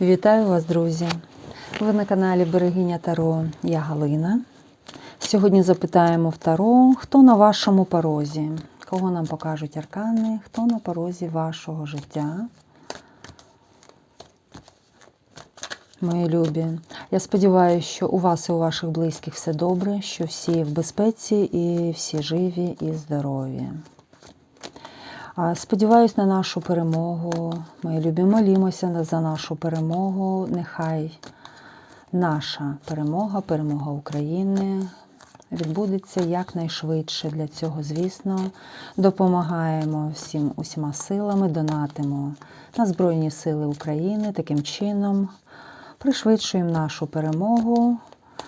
Вітаю вас, друзі! Ви на каналі Берегиня Таро. Я Галина. Сьогодні запитаємо в Таро, хто на вашому порозі, кого нам покажуть аркани, хто на порозі вашого життя. Мої любі, я сподіваюся, що у вас і у ваших близьких все добре, що всі в безпеці і всі живі і здорові. Сподіваюсь на нашу перемогу. Мої любі, молімося за нашу перемогу. Нехай наша перемога, перемога України відбудеться якнайшвидше. Для цього, звісно, допомагаємо всім усіма силами, донатимо на Збройні Сили України. Таким чином пришвидшуємо нашу перемогу.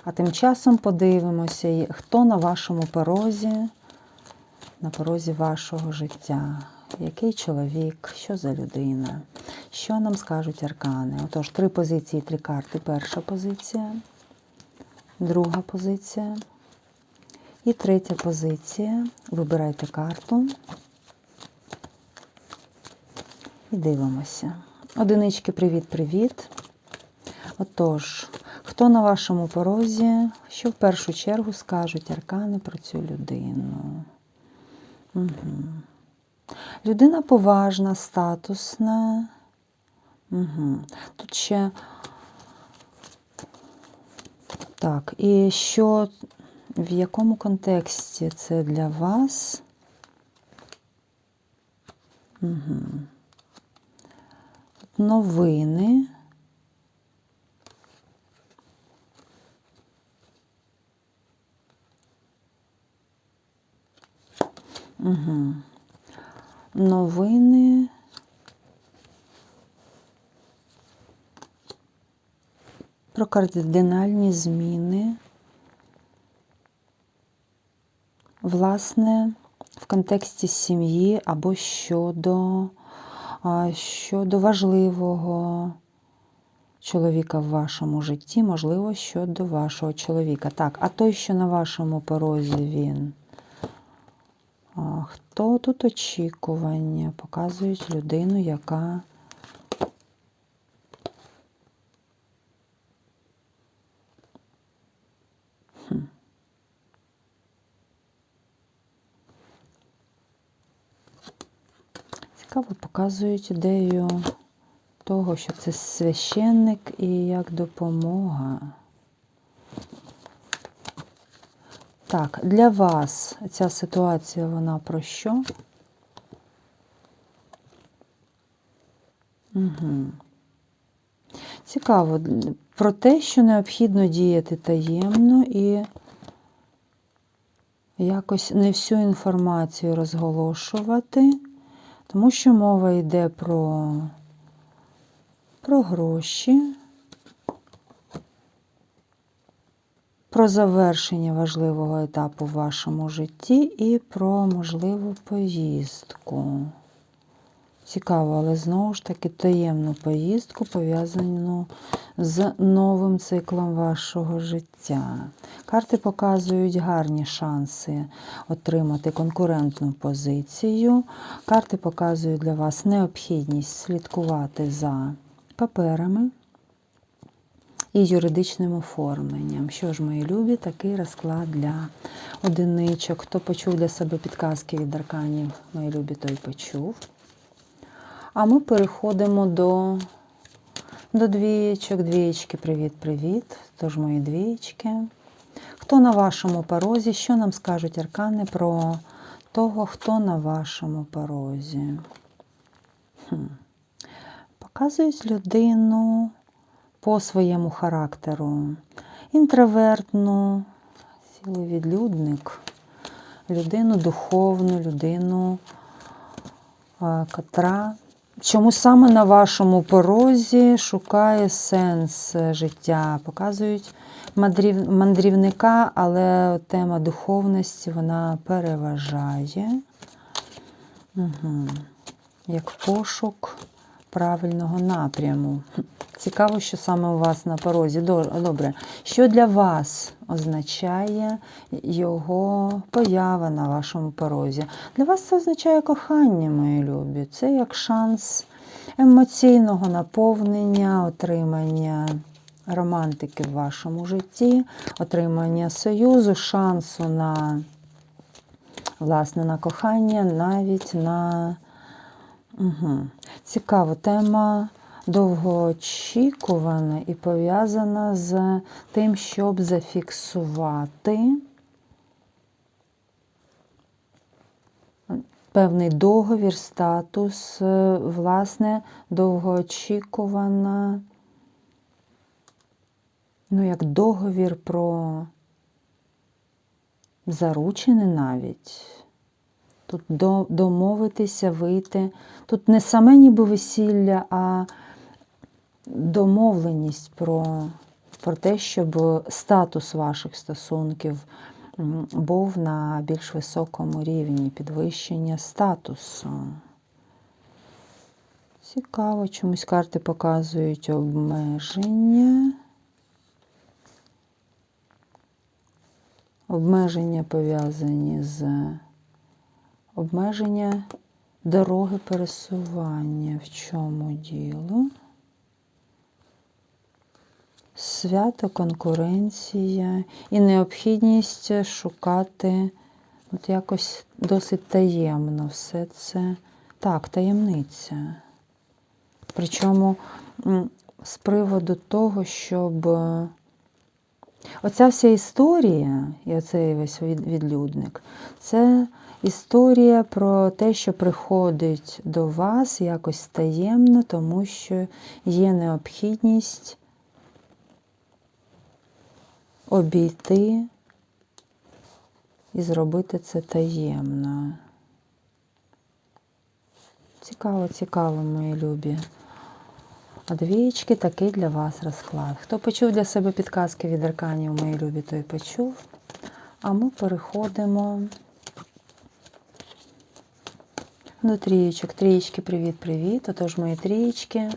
А тим часом подивимося, хто на вашому порозі, на порозі вашого життя. Який чоловік, що за людина? Що нам скажуть аркани? Отож, три позиції, три карти. Перша позиція, друга позиція і третя позиція. Вибирайте карту і дивимося. Одинички, привіт-привіт. Отож, хто на вашому порозі, що в першу чергу скажуть аркани про цю людину? Угу. Людина поважна, статусна. Угу. Тут ще так, і що, в якому контексті це для вас? Угу. Новини. Угу. Новини. Про кардинальні зміни. Власне, в контексті сім'ї або щодо, щодо важливого чоловіка в вашому житті, можливо, щодо вашого чоловіка. Так, а той, що на вашому порозі він. Хто тут очікування? Показують людину, яка. Цікаво показують ідею того, що це священник і як допомога. Так, для вас ця ситуація, вона про що? Угу. Цікаво, про те, що необхідно діяти таємно і якось не всю інформацію розголошувати, тому що мова йде про, про гроші. Про завершення важливого етапу в вашому житті і про можливу поїздку. Цікаво, але знову ж таки таємну поїздку, пов'язану з новим циклом вашого життя. Карти показують гарні шанси отримати конкурентну позицію. Карти показують для вас необхідність слідкувати за паперами і юридичним оформленням. Що ж, мої любі, такий розклад для одиничок. Хто почув для себе підказки від арканів, мої любі, той почув. А ми переходимо до до двієчок. Двієчки, привіт-привіт. Тож, мої двієчки. Хто на вашому порозі? Що нам скажуть аркани про того, хто на вашому порозі? Хм. Показують людину по своєму характеру. Інтровертну, сілий відлюдник, людину духовну, людину, котра чому саме на вашому порозі шукає сенс життя. Показують мандрівника, але тема духовності вона переважає. Угу. Як пошук правильного напряму. Цікаво, що саме у вас на порозі. Добре. Що для вас означає його поява на вашому порозі? Для вас це означає кохання, мої любі. Це як шанс емоційного наповнення, отримання романтики в вашому житті, отримання союзу, шансу на власне на кохання, навіть на Угу. цікава тема довгоочікувана і пов'язана з тим, щоб зафіксувати певний договір, статус, е, власне, довгоочікувана, ну, як договір про заручини навіть. Тут до- домовитися, вийти. Тут не саме ніби весілля, а домовленість про, про те, щоб статус ваших стосунків був на більш високому рівні, підвищення статусу. Цікаво, чомусь карти показують обмеження. Обмеження пов'язані з обмеження дороги пересування. В чому діло? Свято, конкуренція і необхідність шукати от якось досить таємно все це. Так, таємниця. Причому з приводу того, щоб е, оця вся історія, і оцей весь відлюдник, це історія про те, що приходить до вас якось таємно, тому що є необхідність обійти і зробити це таємно. Цікаво, цікаво, мої любі. А двієчки такий для вас розклад. Хто почув для себе підказки від арканів, мої любі, той почув. А ми переходимо до трієчок. Трієчки, привіт-привіт. Отож, мої трієчки.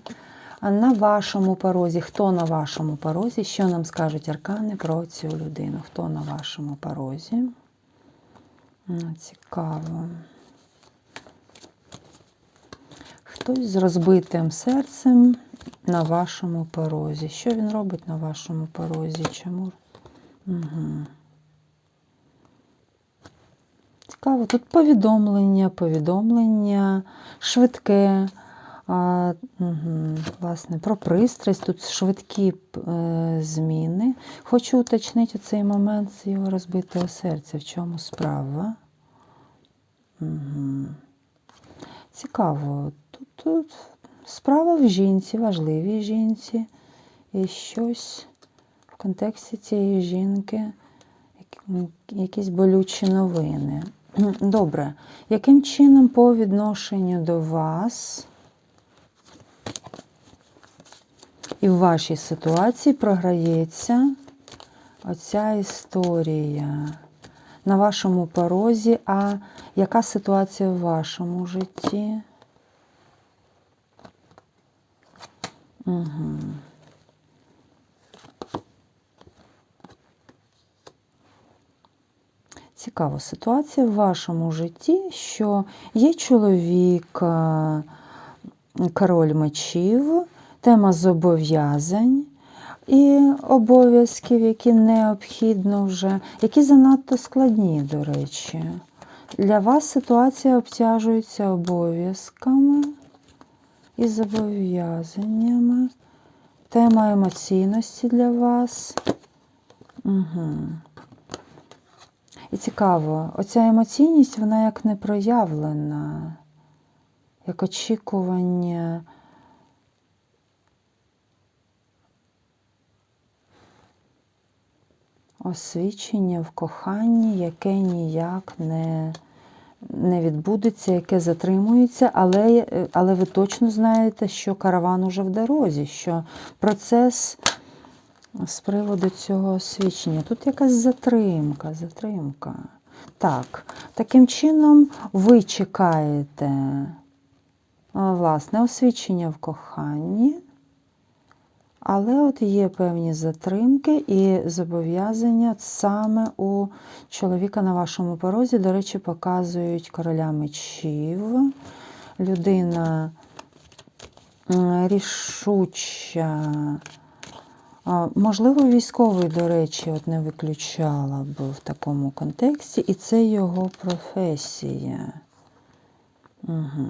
На вашому порозі, хто на вашому порозі? Що нам скажуть аркани про цю людину? Хто на вашому порозі? М, Цікаво. Хтось з розбитим серцем на вашому порозі. Що він робить на вашому порозі? Чому? Угу. Цікаво, тут повідомлення, повідомлення швидке. А, угу, власне, про пристрасть, тут швидкі е, зміни. Хочу уточнити цей момент з його розбитого серця. В чому справа? Угу. Цікаво. Тут, тут справа в жінці, важливій жінці. І щось в контексті цієї жінки, якісь болючі новини. Добре. Яким чином по відношенню до вас і в вашій ситуації програється оця історія на вашому порозі, а яка ситуація в вашому житті? Угу. Цікава ситуація в вашому житті, що є чоловік, е, король мечів, тема зобов'язань і обов'язків, які необхідно вже, які занадто складні, до речі. Для вас ситуація обтяжується обов'язками і зобов'язаннями. Тема емоційності для вас. Угу. І цікаво, оця емоційність, вона як не проявлена, як очікування. Освічення в коханні, яке ніяк не, не відбудеться, яке затримується, але, але ви точно знаєте, що караван уже в дорозі, що процес з приводу цього освічення. Тут якась затримка, затримка. Так, таким чином ви чекаєте власне освічення в коханні, але от є певні затримки і зобов'язання саме у чоловіка на вашому порозі, до речі, показують короля мечів. Людина рішуча. Можливо, військовий, до речі, от не виключала б в такому контексті, і це його професія. Угу.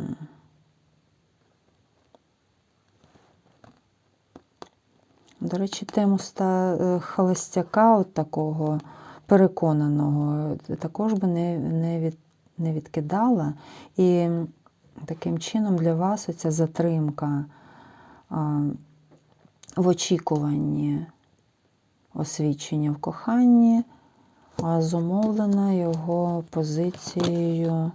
До речі, тему ста е, холостяка, от такого переконаного, е, також би не, не, від, не відкидала. І таким чином для вас оця затримка в очікуванні освічення в коханні, а зумовлена його позицією.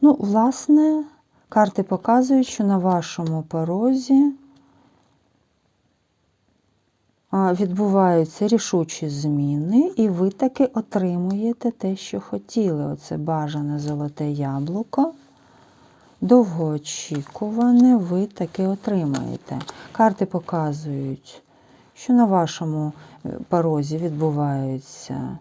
Ну, власне, карти показують, що на вашому порозі відбуваються рішучі зміни, і ви таки отримуєте те, що хотіли. Оце бажане золоте яблуко. Довгоочікуване, ви таки отримаєте. Карти показують, що на вашому е, порозі відбуваються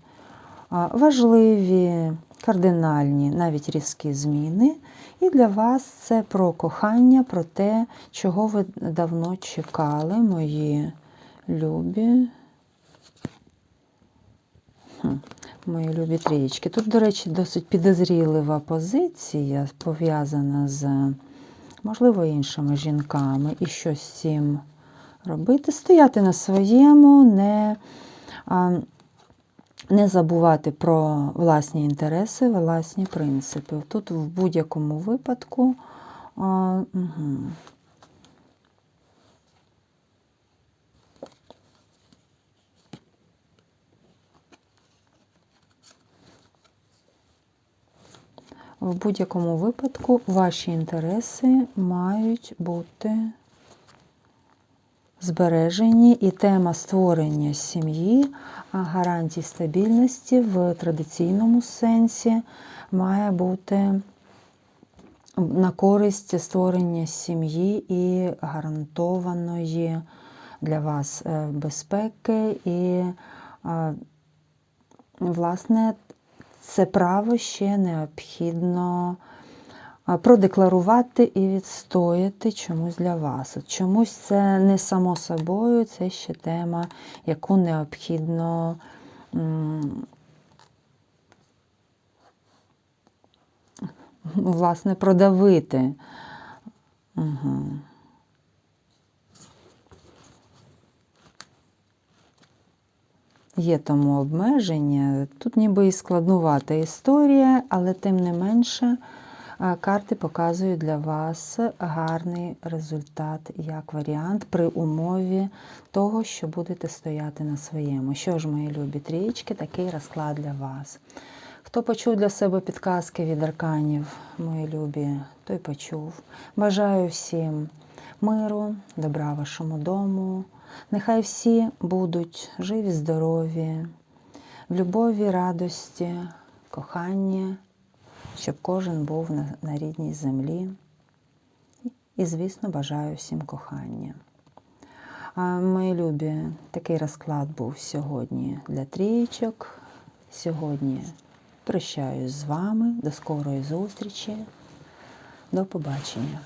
важливі, кардинальні, навіть різкі зміни. І для вас це про кохання, про те, чого ви давно чекали, мої любі. Мої любі трієчки. Тут, до речі, досить підозрілива позиція, пов'язана з, можливо, іншими жінками, і щось з цим робити. Стояти на своєму, не, не забувати про власні інтереси, власні принципи. Тут в будь-якому випадку. А, угу. В будь-якому випадку ваші інтереси мають бути збережені, і тема створення сім'ї, гарантій стабільності в традиційному сенсі має бути на користь створення сім'ї і гарантованої для вас е, безпеки і, е, власне, це право ще необхідно продекларувати і відстояти чомусь для вас. От Чомусь це не само собою, це ще тема, яку необхідно власне продавити. Угу. Є тому обмеження. Тут ніби і складнувата історія, але тим не менше карти показують для вас гарний результат як варіант при умові того, що будете стояти на своєму. Що ж, мої любі трієчки, такий розклад для вас. Хто почув для себе підказки від арканів, мої любі, той почув. Бажаю всім миру, добра вашому дому. Нехай всі будуть живі, здорові, в любові, радості, коханні, щоб кожен був на, рідній землі. І, звісно, бажаю всім кохання. Мої любі, такий розклад був сьогодні для трієчок. Сьогодні прощаюсь з вами. До скорої зустрічі. До побачення.